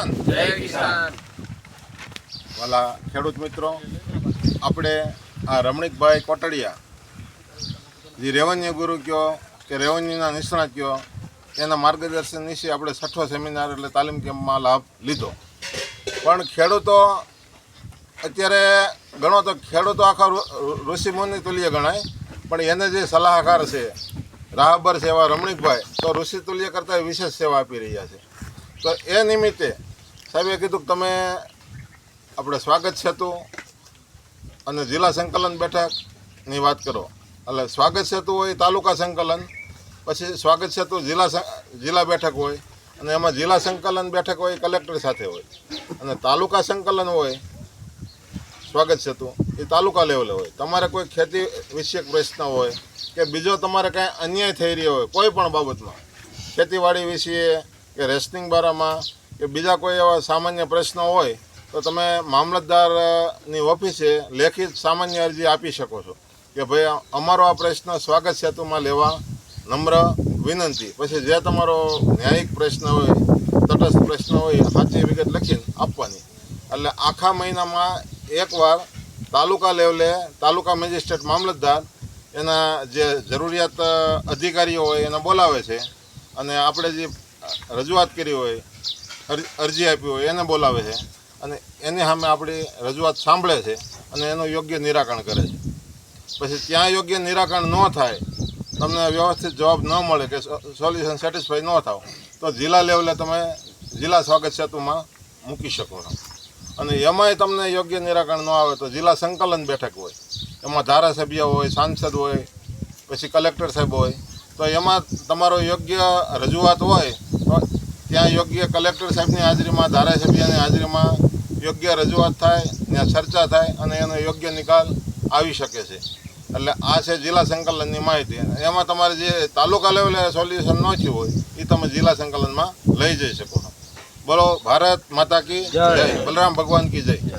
કિસાન. જય કિસાન. વાલા ખેડૂત મિત્રો આપણે આ રમણીકભાઈ કોટડિયા જે રેવન્યુ ગુરુ કયો કે રેવન્યુના નિષ્ણાત કયો એના માર્ગદર્શન વિશે આપણે છઠ્ઠો સેમિનાર એટલે તાલીમ કેમ્પમાં લાભ લીધો. પણ ખેડૂતો અત્યારે ગણો તો ખેડૂતો આખા ઋષિમુનિ તુલ્ય ગણાય પણ એને જે સલાહકાર છે રાહબર એવા રમણીકભાઈ તો ઋષિ તુલ્ય કરતાં વિશેષ સેવા આપી રહ્યા છે. તો એ નિમિત્તે સાહેબે કીધું કે તમે આપણે સ્વાગત સેતુ અને જિલ્લા સંકલન બેઠકની વાત કરો. એટલે સ્વાગત સેતુ હોય તાલુકા સંકલન, પછી સ્વાગત સેતુ જિલ્લા જિલ્લા બેઠક હોય, અને એમાં જિલ્લા સંકલન બેઠક હોય, કલેક્ટર સાથે હોય, અને તાલુકા સંકલન હોય, સ્વાગત સેતુ એ તાલુકા લેવલે હોય. તમારે કોઈ ખેતી વિષયક પ્રશ્ન હોય કે બીજો તમારે કાંઈ અન્યાય થઈ રહ્યો હોય, કોઈ પણ બાબતમાં, ખેતીવાડી વિશે કે રેશનિંગ બારામાં કે બીજા કોઈ એવા સામાન્ય પ્રશ્નો હોય, તો તમે મામલતદારની ઓફિસે લેખિત સામાન્ય અરજી આપી શકો છો. કે ભાઈ અમારો આ પ્રશ્ન સ્વાગત સેતુમાં લેવા નમ્ર વિનંતી. પછી જે તમારો ન્યાયિક પ્રશ્ન હોય, તટસ્થ પ્રશ્ન હોય સાચી વિગત લખીને આપવાની. એટલે આખા મહિનામાં એકવાર તાલુકા લેવલે તાલુકા મેજિસ્ટ્રેટ મામલતદાર એના જે જરૂરિયાત અધિકારીઓ હોય એને બોલાવે છે. અને આપણે જે રજૂઆત કરી હોય અરજી આપી હોય, એને બોલાવે છે. અને એની સામે આપણી રજૂઆત સાંભળે છે અને એનું યોગ્ય નિરાકરણ કરે છે. પછી ત્યાં યોગ્ય નિરાકરણ ન થાય, તમને વ્યવસ્થિત જવાબ ન મળે કે સોલ્યુશન સેટિસ્ફાઈ ન થાવ, તો જિલ્લા લેવલે તમે જિલ્લા સ્વાગત સેતુમાં મૂકી શકો છો. અને એમાંય તમને યોગ્ય નિરાકરણ ન આવે તો જિલ્લા સંકલન બેઠક હોય, એમાં ધારાસભ્ય હોય, સાંસદ હોય, પછી કલેક્ટર સાહેબ હોય, તો એમાં તમારો યોગ્ય રજૂઆત હોય તો ત્યાં યોગ્ય કલેક્ટર સાહેબની હાજરીમાં ધારાસભ્યની હાજરીમાં યોગ્ય રજૂઆત થાય ત્યાં ચર્ચા થાય અને એનો યોગ્ય નિકાલ આવી શકે છે. એટલે આ છે જિલ્લા સંકલનની માહિતી. એમાં તમારે જે તાલુકા લેવલે સોલ્યુશન ન થયું હોય એ તમે જિલ્લા સંકલનમાં લઈ જઈ શકો છો. બોલો ભારત માતા કી જય. બલરામ ભગવાન કી જય.